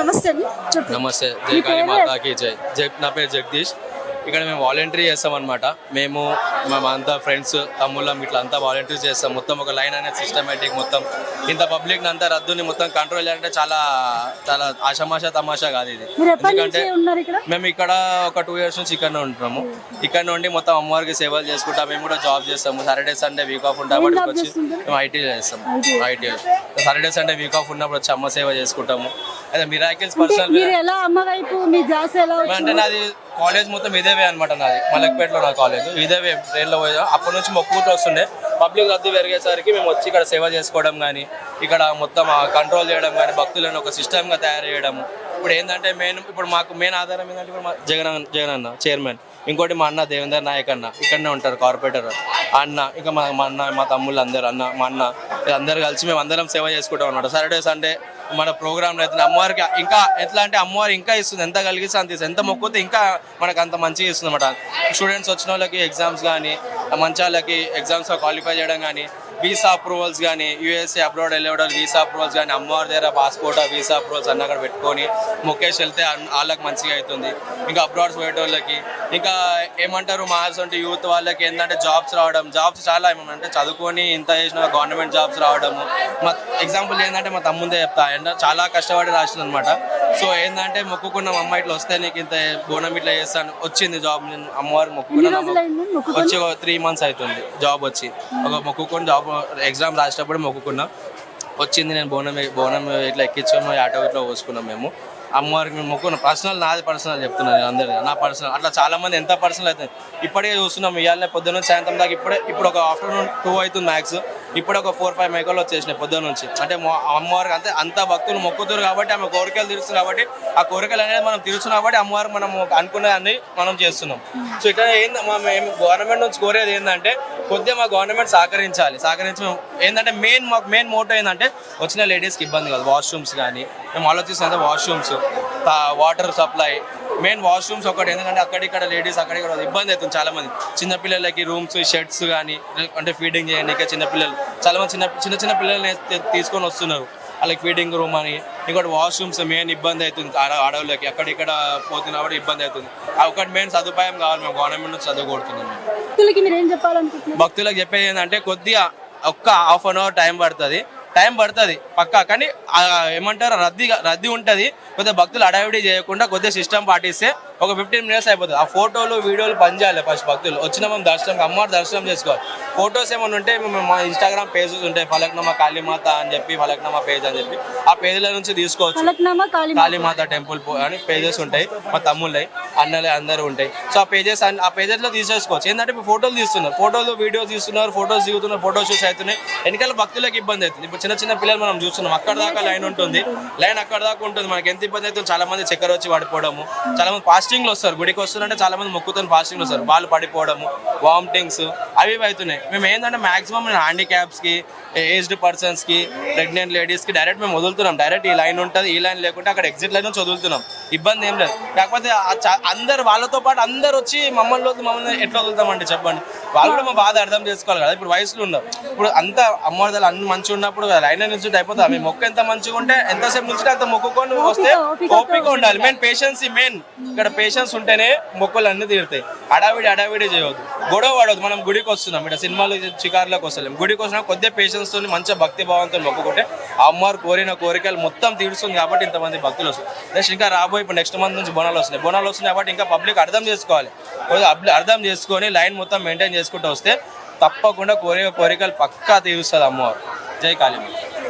నమస్తే అండి. చెప్పు నమస్తే జై మీ కాళీ పేరు? మాతాకి జై. జై నా పేరు జగదీష్. ఇక్కడ మేము వాలంటరీ చేస్తాం అనమాట మేము మా అంతా ఫ్రెండ్స్ తమ్ముళ్ళం ఇట్లా అంతా వాలంటరీ చేస్తాం. మొత్తం ఒక లైన్ అనేది సిస్టమేటిక్ మొత్తం. ఇంత పబ్లిక్ అంతా రద్దుని మొత్తం కంట్రోల్ చేయాలంటే చాలా చాలా ఆషమాషా తమాషా కాదు ఇది. ఎందుకంటే ఇక్కడ? మేము ఇక్కడ ఒక టూ ఇయర్స్ నుంచి ఇక్కడనే ఉంటున్నాము. ఇక్కడ నుండి మొత్తం అమ్మవారికి సేవలు చేసుకుంటాం మేము కూడా జాబ్ చేస్తాము. సాటర్డే సండే వీక్ ఆఫ్ ఉంటాం వచ్చి? మేము ఐటీ చేస్తాం IT Saturday Sunday week off ఉన్నప్పుడు వచ్చి అమ్మ సేవ చేసుకుంటాము. అదే మిరాకిల్స్ అంటే పర్సనల్ మీరు ఎలా అమ్మ వైపు మీ జాస్ ఎలా అంటే నాది కాలేజ్ మొత్తం ఇదేవే అనమాట నాది. మలక్పేటలో నా కాలేజ్. ఇదేవే ట్రైన్లో పోయా అప్పటి నుంచి మొక్కుకుంటూ వస్తుండే. పబ్లిక్ రద్దు పెరిగేసరికి మేము వచ్చి ఇక్కడ సేవ చేసుకోవడం కానీ ఇక్కడ మొత్తం కంట్రోల్ చేయడం కానీ భక్తులను ఒక సిస్టమ్గా తయారు చేయడము ఇప్పుడు ఏంటంటే మెయిన్ ఇప్పుడు మాకు మెయిన్ ఆధారం ఏంటంటే ఇప్పుడు మా జగన్ జగన్ అన్న చైర్మన్. ఇంకోటి మా అన్న దేవేందర్ నాయక్ అన్న. ఇక్కడనే ఉంటారు కార్పొరేటర్. అన్న ఇంకా మా మా అన్న మా తమ్ముళ్ళు అందరు అన్న మా అన్న అందరు కలిసి మేము అందరం సేవ చేసుకుంటాం అనమాట సాటర్డే సండే మన ప్రోగ్రాంలో అయితే అమ్మవారికి ఇంకా ఎట్లా అంటే అమ్మవారు ఇంకా ఇస్తుంది ఎంత కలిగిస్తే అంత ఇస్తుంది ఎంత మొక్కితే ఇంకా మనకు అంత మంచిగా ఇస్తుంది అనమాట స్టూడెంట్స్ వచ్చిన వాళ్ళకి ఎగ్జామ్స్ కానీ మంచి వాళ్ళకి ఎగ్జామ్స్లో క్వాలిఫై చేయడం కానీ వీసా అప్రూవల్స్ కానీ యూఎస్ఏ అబ్రాడ్ వెళ్ళేవాడు వీసా అప్రూవల్స్ కానీ అమ్మవారి దగ్గర పాస్పోర్ట్ వీసా అప్రూవల్స్ అన్న అక్కడ పెట్టుకొని ముఖేష్ వెళ్తే వాళ్ళకి మంచిగా అవుతుంది. ఇంకా అబ్రాడ్స్ పోయేటోళ్ళకి. ఇంకా ఏమంటారు మా అంటే యూత్ వాళ్ళకి ఏంటంటే జాబ్స్ రావడం. జాబ్స్ చాలా ఏమంటే చదువుకొని ఇంత చేసిన గవర్నమెంట్ జాబ్స్ రావడము. మా ఎగ్జాంపుల్ ఏంటంటే మా తమ్ముందే చెప్తా. చాలా కష్టపడి రాసిన అనమాట సో ఏంటంటే మొక్కుకున్న అమ్మ ఇట్లా వస్తే నీకు ఇంత బోనం ఇట్లా చేస్తాను. వచ్చింది జాబ్ నేను అమ్మవారు మొక్కుకున్నాను వచ్చి ఒక త్రీ మంత్స్ అవుతుంది జాబ్ వచ్చి. ఒక మొక్కుకొని జాబ్ ఎగ్జామ్ రాసేటప్పుడు మొక్కుకున్నా. వచ్చింది నేను బోనం బోనం ఇట్లా ఎక్కించాము ఆటో ఇట్లా పోసుకున్నాం మేము. అమ్మవారికి మేము మొక్కున్నాం పర్సనల్ నాది పర్సనల్ చెప్తున్నాను నేను అందరికీ. నా పర్సనల్ అట్లా చాలా మంది ఎంత పర్సనల్ అవుతుంది ఇప్పటికే చూస్తున్నాం ఇవాళ పొద్దున్న సాయంత్రం దాకా ఇప్పుడే ఇప్పుడు ఒక ఆఫ్టర్నూన్ టూ అవుతుంది మ్యాక్స్ ఇప్పుడు ఒక ఫోర్ ఫైవ్ మేకలు వచ్చేసినాయి పొద్దున్న నుంచి. అంటే మొ- అమ్మవారికి అంతే అంత భక్తులు మొక్కుతారు కాబట్టి ఆమె కోరికలు తీరుస్తుంది కాబట్టి ఆ కోరికలు అనేది మనం తీరుస్తున్నాం కాబట్టి అమ్మవారు మనం అనుకున్నదాన్ని మనం చేస్తున్నాం. సో ఇక్కడ ఏంది మేము గవర్నమెంట్ నుంచి కోరేది ఏంటంటే కొద్దిగా మా గవర్నమెంట్ సహకరించాలి. సహకరించి ఏంటంటే మెయిన్ మాకు మెయిన్ మోటో ఏంటంటే వచ్చిన లేడీస్కి ఇబ్బంది కాదు. వాష్రూమ్స్ కానీ మేము ఆలోచిస్తుంటే washrooms. Water supply main washrooms ఒకటి ఎందుకంటే అక్కడిక్కడ లేడీస్ అక్కడిక్కడ ఇబ్బంది అవుతుంది చాలా మంది చిన్నపిల్లలకి రూమ్స్ షెడ్స్ కానీ అంటే ఫీడింగ్ చేయడానికి చిన్నపిల్లలు. చాలా మంది చిన్న చిన్న చిన్న పిల్లల్ని తీసుకొని వస్తున్నారు. వాళ్ళకి ఫీడింగ్ రూమ్ అని. ఇంకోటి వాష్రూమ్స్ మెయిన్ ఇబ్బంది అవుతుంది. ఆడ ఆడవాళ్ళకి అక్కడిక్కడ పోతున్నా కూడా ఇబ్బంది అవుతుంది. ఆ ఒకటి మెయిన్ సదుపాయం కావాలి మేము. గవర్నమెంట్ నుంచి చదువు కొడుతున్నాం మేము. భక్తులకి మీరు ఏం చెప్పాలనుకుంటున్నారు? భక్తులకు చెప్పేది ఏంటంటే కొద్దిగా ఒక్క హాఫ్ అన్ అవర్ టైం పడుతుంది. టైం పడుతుంది పక్కా. కానీ ఏమంటారు రద్దీ రద్దీ ఉంటుంది కొద్దిగా భక్తులు అడావిడి చేయకుండా కొద్దిగా సిస్టమ్ పాటిస్తే ఒక ఫిఫ్టీన్ మినిట్స్ అయిపోతుంది. ఆ ఫోటోలు వీడియోలు పని చేయాలి ఫస్ట్ భక్తులు. వచ్చిన మేము దర్శనం అమ్మవారి దర్శనం చేసుకోవాలి. ఫొటోస్ ఏమైనా ఉంటే మేము మా ఇన్స్టాగ్రామ్ పేజెస్ ఉంటాయి. ఫలక్నమా కాళీమాత అని చెప్పి ఫలక్నమా పేజ్ అని చెప్పి. ఆ పేజీల నుంచి తీసుకోవచ్చు. కాళీమాత. టెంపుల్ అని పేజెస్ ఉంటాయి. మా తమ్ముళ్ళవి అన్నలే అందరూ ఉంటాయి. సో ఆ పేజెస్ ఆ పేజెస్లో తీసేసుకోవచ్చు. ఏంటంటే ఇప్పుడు ఫోటోలు తీస్తున్నారు. ఫోటోలు వీడియోస్ తీస్తున్నారు. ఫోటోస్ దిగుతున్నారు. ఫోటో షూట్స్ అవుతున్నాయి. వెనకాల భక్తులకు ఇబ్బంది అవుతుంది. ఇప్పుడు చిన్న చిన్న పిల్లలు మనం చూస్తున్నాం. అక్కడ దాకా లైన్ ఉంటుంది. లైన్ అక్కడ దాకా ఉంటుంది. మనకి ఎంత ఇబ్బంది అవుతుంది చాలా మంది చక్కెర వచ్చి పడిపోవడము. చాలా మంది ఫాస్టింగ్ లో వస్తారు. గుడికి వస్తున్నారంటే చాలా మంది మొక్కుతారు ఫాస్టింగ్లో వస్తారు. వాళ్ళు పడిపోవడము వామిటింగ్స్ అవి ఇవి అవుతున్నాయి. మేము ఏంటంటే మాక్సిమం హ్యాండిక్యాప్స్కి ఏజ్డ్ పర్సన్స్కి ప్రెగ్నెంట్ లేడీస్కి డైరెక్ట్ మేము వదులుతున్నాం. డైరెక్ట్ ఈ లైన్ ఉంటుంది ఈ లైన్ లేకుంటే అక్కడ ఎగ్జిట్ లైన్ నుంచి వదులుతున్నాం. ఇబ్బంది ఏం లేదు. కాకపోతే అందరు వాళ్ళతో పాటు అందరు వచ్చి మమ్మల్ని మమ్మల్ని ఎట్లా వదులుతామండి చెప్పండి. వాళ్ళు కూడా మా బాధ అర్థం చేసుకోవాలి కదా. ఇప్పుడు వయసులో ఉన్నారు. ఇప్పుడు అంత అమ్మవారిదాలు అన్ని మంచిగా ఉన్నప్పుడు లైన్ నుంచి అయిపోతుంది మీ మొక్క ఎంత మంచిగా ఉంటే ఎంతసేపు నుంచి అంత మొక్కుకొని వస్తే ఓపిక ఉండాలి. Main patience main. ఇక్కడ పేషెన్స్ ఉంటేనే మొక్కలు అన్ని తీరుతాయి. అడావిడి అడావిడి చేయవద్దు. గొడవ పడవద్దు. మనం గుడికి వస్తున్నాం. ఇక్కడ సినిమాలు చికారులకు వస్తలేం. గుడికి వచ్చినా కొద్దిగా పేషెన్స్తో మంచి భక్తి భావంతో మొక్కుకుంటే అమ్మవారు కోరిన కోరికలు మొత్తం తీరుస్తుంది కాబట్టి ఇంతమంది భక్తులు వస్తారు నెక్స్ట్ ఇంకా రాబోయే ఇప్పుడు నెక్స్ట్ మంత్ నుంచి బోనాలు వస్తున్నాయి. బోనాలు వస్తున్నాయి కాబట్టి ఇంకా పబ్లిక్ అర్థం చేసుకోవాలి. కొద్దిగా అర్థం చేసుకొని లైన్ మొత్తం మెయింటైన్ చేసుకుంటూ వస్తే తప్పకుండా కోరిక కోరికలు పక్కా తీరుస్తుంది అమ్మవారు. జై కాళీ